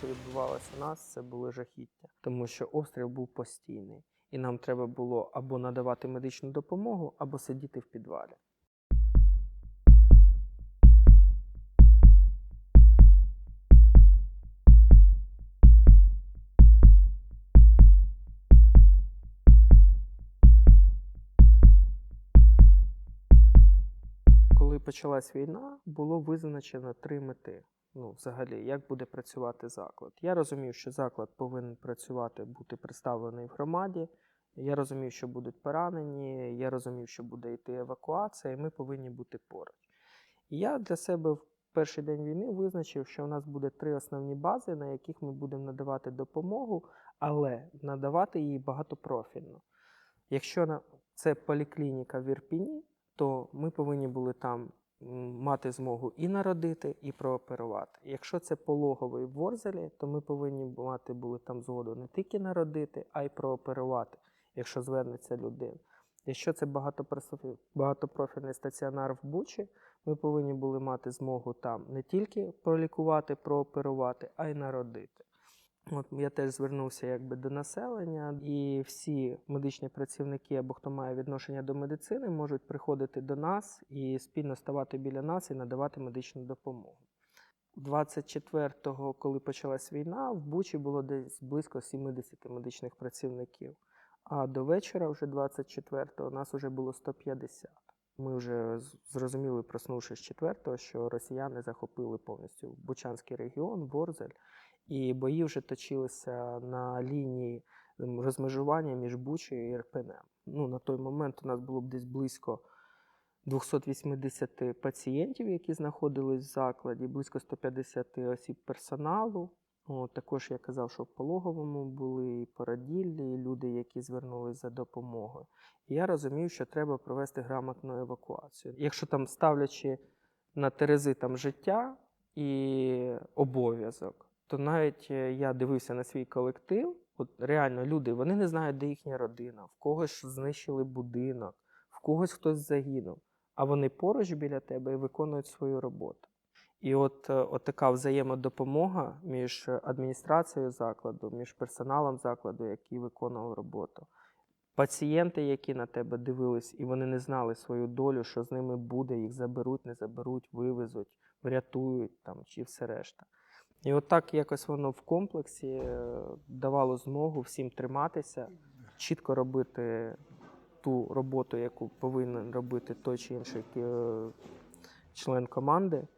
що відбувалося у нас, це були жахіття, тому що обстріл був постійний, і нам треба було або надавати медичну допомогу, або сидіти в підвалі. Коли почалась війна, було визначено три мети. Ну, взагалі, як буде працювати заклад. Я розумів, що заклад повинен працювати, бути представлений в громаді. Я розумів, що будуть поранені, я розумів, що буде йти евакуація, і ми повинні бути поруч. І я для себе в перший день війни визначив, що у нас буде три основні бази, на яких ми будемо надавати допомогу, але надавати її багатопрофільно. Якщо це поліклініка в Ірпіні, то ми повинні були там мати змогу і народити, і прооперувати. Якщо це пологовий в Ворзелі, то ми повинні мати були там згоду не тільки народити, а й прооперувати, якщо звернеться людина. Якщо це багатопрофі- багатопрофільний стаціонар в Бучі, ми повинні були мати змогу там не тільки пролікувати, прооперувати, а й народити. От я теж звернувся якби до населення, і всі медичні працівники або хто має відношення до медицини, можуть приходити до нас і спільно ставати біля нас і надавати медичну допомогу. 24-го, коли почалась війна, в Бучі було десь близько 70 медичних працівників. А до вечора, вже 24-го, нас вже було 150. Ми вже зрозуміли, проснувшись 4-го, що росіяни захопили повністю Бучанський регіон, Ворзель, і бої вже точилися на лінії розмежування між Бучею і Ірпенем. Ну, на той момент у нас було б десь близько 280 пацієнтів, які знаходились в закладі, близько 150 осіб персоналу. От, також я казав, що в пологовому були і породіллі, і люди, які звернулись за допомогою. І я розумів, що треба провести грамотну евакуацію. Якщо там ставлячи на терези там життя і обов'язок, то навіть е, я дивився на свій колектив. От реально люди вони не знають, де їхня родина, в когось знищили будинок, в когось хтось загинув, а вони поруч біля тебе і виконують свою роботу. І от, е, от така взаємодопомога між адміністрацією закладу, між персоналом закладу, який виконував роботу. Пацієнти, які на тебе дивились, і вони не знали свою долю, що з ними буде, їх заберуть, не заберуть, вивезуть, врятують там чи все решта. І от так якось воно в комплексі е, давало змогу всім триматися, чітко робити ту роботу, яку повинен робити той чи інший е, член команди,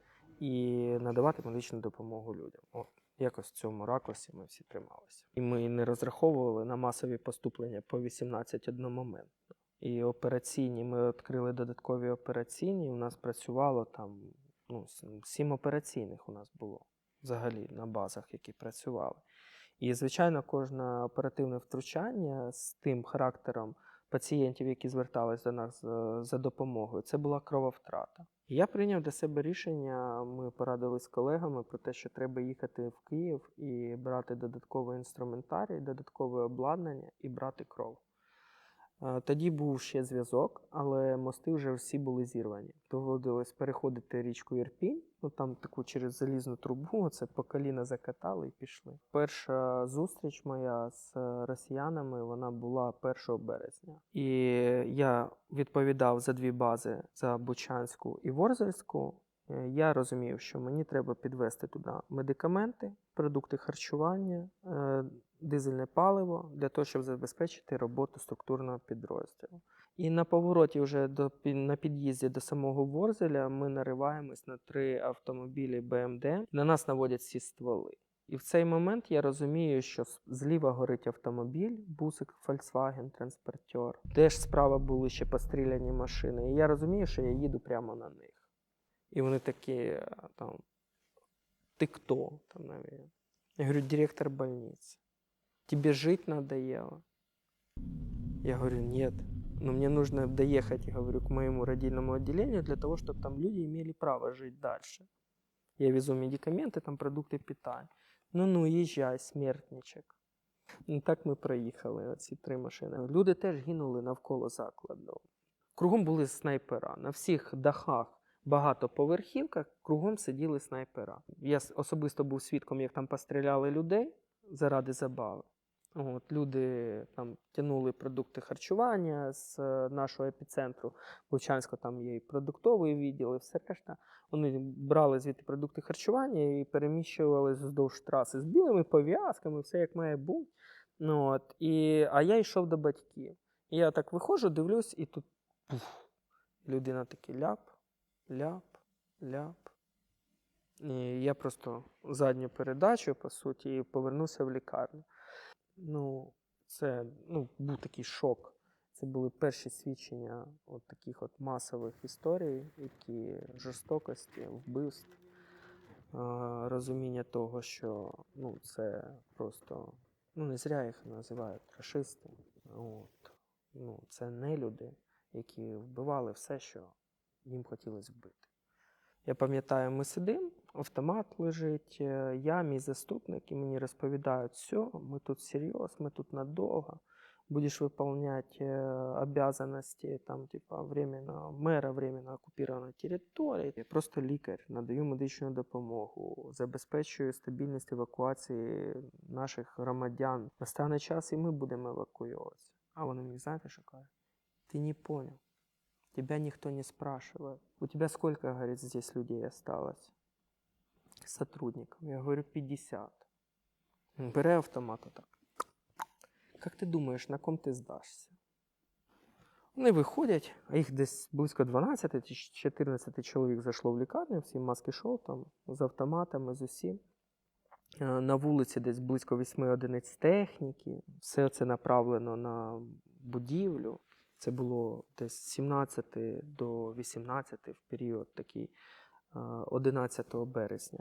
і надавати медичну допомогу людям. От якось в цьому ракурсі ми всі трималися. І ми не розраховували на масові поступлення по 18 одномоментно. І операційні ми відкрили додаткові операційні. У нас працювало там ну, сім операційних у нас було взагалі на базах, які працювали. І, звичайно, кожне оперативне втручання з тим характером пацієнтів, які звертались до нас за, за допомогою, це була крововтрата. Я прийняв для себе рішення. Ми порадились з колегами про те, що треба їхати в Київ і брати додатковий інструментарій, додаткове обладнання і брати кров. Тоді був ще зв'язок, але мости вже всі були зірвані. Доводилось переходити річку Ірпінь, ну там таку через залізну трубу, це по коліна закатали і пішли. Перша зустріч моя з е, росіянами вона була 1 березня. І я відповідав за дві бази: за Бучанську і Ворзельську. Е, Я розумів, що мені треба підвести туди медикаменти, продукти харчування, е, дизельне паливо для того, щоб забезпечити роботу структурного підрозділу. І на повороті, вже до на під'їзді до самого Ворзеля, ми нариваємось на три автомобілі БМД. На нас наводять всі стволи. І в цей момент я розумію, що зліва горить автомобіль, бусик Volkswagen транспортер. Теж справа були ще постріляні машини. І я розумію, що я їду прямо на них. І вони такі е, там. Ти хто? Там навіть. Я говорю, директор больницы. Тебе жить надоело? Я говорю, нет. Но мне нужно доехать, я говорю, к моему родильному отделению для того, чтобы там люди имели право жить дальше. Я везу медикаменты, там продукты питания. Ну-ну, езжай, смертничек. Ну, так ми проїхали, оці три машини. Люди теж гинули навколо закладу. Кругом були снайпера. На всіх дахах багатоповерхівка, кругом сиділи снайпера. Я особисто був свідком, як там постріляли людей заради забави. От, люди там тягнули продукти харчування з е, нашого епіцентру Вовчанська, там є і продуктовий відділ, і все решта. Вони брали звідти продукти харчування і переміщували вздовж траси з білими пов'язками, все як має бути. Ну, от, і, а я йшов до батьків. Я так виходжу, дивлюсь, і тут пуф, людина такий ляп, ляп, ляп. І я просто задню передачу, по суті, і повернувся в лікарню. Ну, це ну, був такий шок. Це були перші свідчення от таких от масових історій, які жорстокості, вбивств, розуміння того, що ну, це просто ну, не зря їх називають рашисти. От. Ну, це не люди, які вбивали все, що їм хотілося вбити. Я пам'ятаю, ми сидимо, автомат лежить, е, я, мій заступник, і мені розповідають, все, ми тут серйоз, ми тут надовго, будеш виконувати обязанности там, типа, временно, мера временно окупованої території. Я просто лікар, надаю медичну допомогу, забезпечую стабільність евакуації наших громадян. Настане час, і ми будемо евакуюватися. А вони мені знаєте, що кажуть? Ти не понял. Тебя никто не спрашивает. У тебя сколько, говорит, здесь людей осталось? Сотрудников. Я говорю, 50. Бере автомат так. Как ти думаєш, на ком ти здашся? Вони виходять, а їх десь близько 12 чи 14 чоловік зайшло в лікарню, всі маски шоу там, з автоматами, з усім. Е, На вулиці десь близько 8 одиниць техніки. Все це направлено на будівлю. Це було десь з 17 до 18 в період такий е, 11 березня.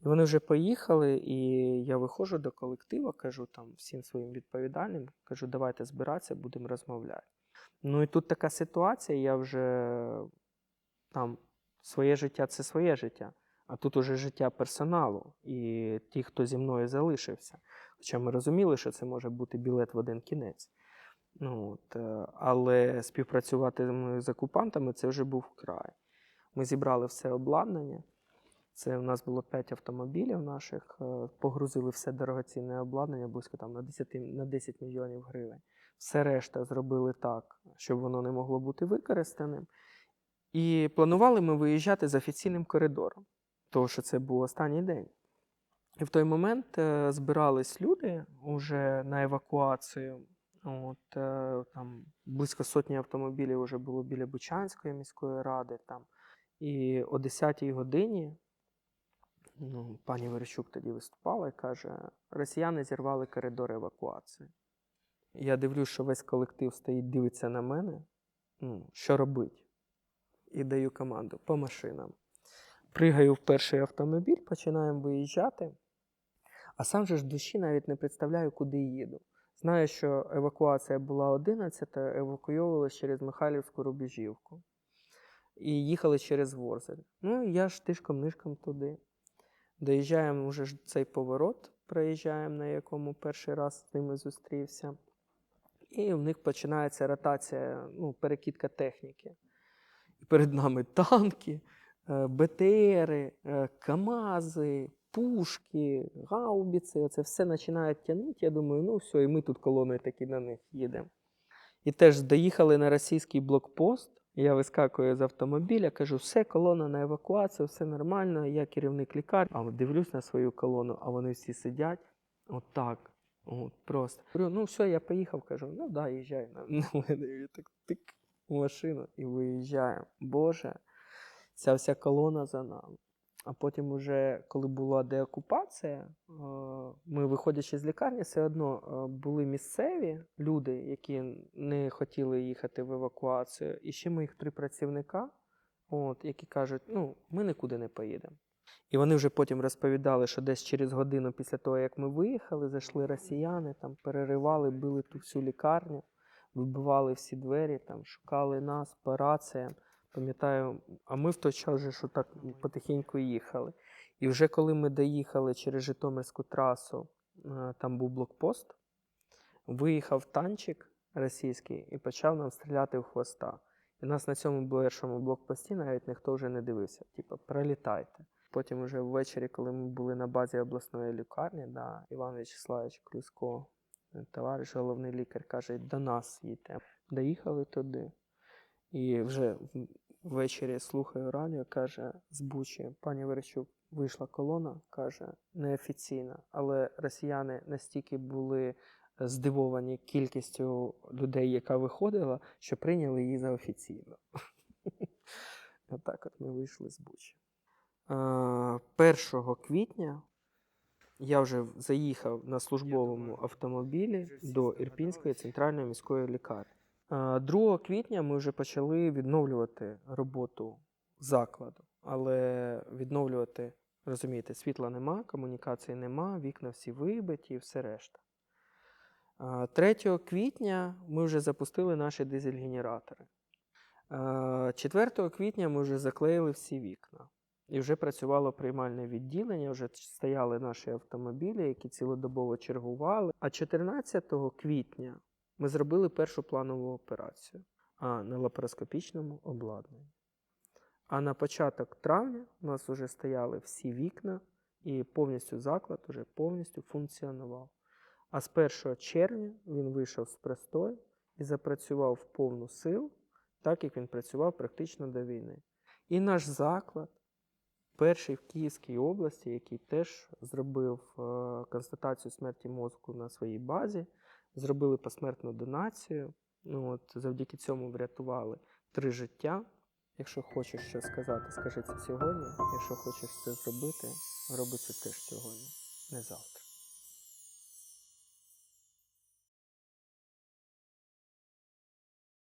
І вони вже поїхали, і я виходжу до колектива, кажу там всім своїм відповідальним, кажу, давайте збиратися, будемо розмовляти. Ну і тут така ситуація, я вже там своє життя це своє життя, а тут уже життя персоналу і ті, хто зі мною залишився. Хоча ми розуміли, що це може бути білет в один кінець. Ну, от, е, але співпрацювати з окупантами це вже був край. Ми зібрали все обладнання. Це у нас було 5 автомобілів наших, е, погрузили все дорогоцінне обладнання, близько там на 10, на 10 мільйонів гривень. Все решта зробили так, щоб воно не могло бути використаним. І планували ми виїжджати з офіційним коридором, тому що це був останній день. І в той момент е, збирались люди уже на евакуацію. От, е, там близько сотні автомобілів вже було біля Бучанської міської ради. Там. І о 10-й годині ну, пані Верещук тоді виступала і каже: росіяни зірвали коридор евакуації. Я дивлюсь, що весь колектив стоїть, дивиться на мене. Ну, що робить? І даю команду по машинам. Пригаю в перший автомобіль, починаємо виїжджати. А сам же ж душі навіть не представляю, куди їду. Знаю, що евакуація була 11, евакуйовувалися через Михайлівську рубежівку. І їхали через Ворзель. Ну, я ж тишком-нишком туди. Доїжджаємо вже ж цей поворот, проїжджаємо, на якому перший раз з ними зустрівся. І в них починається ротація, ну, перекидка техніки. І перед нами танки, е, БТРи, е, КАМАЗи, пушки, гаубіці. Це все починають тягнути. Я думаю, ну все, і ми тут колоною таки на них їдемо. І теж доїхали на російський блокпост. Я вискакую з автомобіля, кажу, все, колона на евакуацію, все нормально, я керівник лікарні. А дивлюсь на свою колону, а вони всі сидять отак. От просто. Говорю, ну все, я поїхав, кажу, ну да, їжджай на, мене. Так тик машину і виїжджаємо. Боже, ця вся колона за нами. А потім, уже, коли була деокупація, е, ми, виходячи з лікарні, все одно е, були місцеві люди, які не хотіли їхати в евакуацію. І ще моїх три працівника, от, які кажуть, ну, ми нікуди не поїдемо. І вони вже потім розповідали, що десь через годину після того, як ми виїхали, зайшли росіяни, там переривали, били ту всю лікарню, вибивали всі двері, там, шукали нас по раціям. Пам'ятаю, а ми в той час вже що так потихеньку їхали. І вже коли ми доїхали через Житомирську трасу, е, там був блокпост, виїхав танчик російський і почав нам стріляти в хвоста. І нас на цьому першому блокпості навіть ніхто вже не дивився. Типу, пролітайте. Потім вже ввечері, коли ми були на базі обласної лікарні, да, Іван Вячеславович Клюско, е, товариш головний лікар, каже, до нас їдьте. Доїхали туди. І вже ввечері слухаю радіо, каже з Бучі, пані Верещук, вийшла колона, каже, неофіційна, але росіяни настільки були здивовані кількістю людей, яка виходила, що прийняли її за офіційну. Отак от ми вийшли з Бучі. Е, 1 квітня я вже заїхав на службовому автомобілі до Ірпінської центральної міської лікарні. Е, 2 квітня ми вже почали відновлювати роботу закладу, але відновлювати, розумієте, світла нема, комунікації нема, вікна всі вибиті і все решта. Е, 3 квітня ми вже запустили наші дизель-генератори. Е, 4 квітня ми вже заклеїли всі вікна. І вже працювало приймальне відділення, вже стояли наші автомобілі, які цілодобово чергували. А 14 квітня ми зробили першу планову операцію а, на лапароскопічному обладнанні. А на початок травня у нас вже стояли всі вікна, і повністю заклад вже повністю функціонував. А з 1 червня він вийшов з простою і запрацював в повну силу, так як він працював практично до війни. І наш заклад, перший в Київській області, який теж зробив е, констатацію смерті мозку на своїй базі, зробили посмертну донацію. Ну, от, завдяки цьому врятували три життя. Якщо хочеш щось сказати, скажи це сьогодні. Якщо хочеш це зробити, роби це теж сьогодні, не завтра.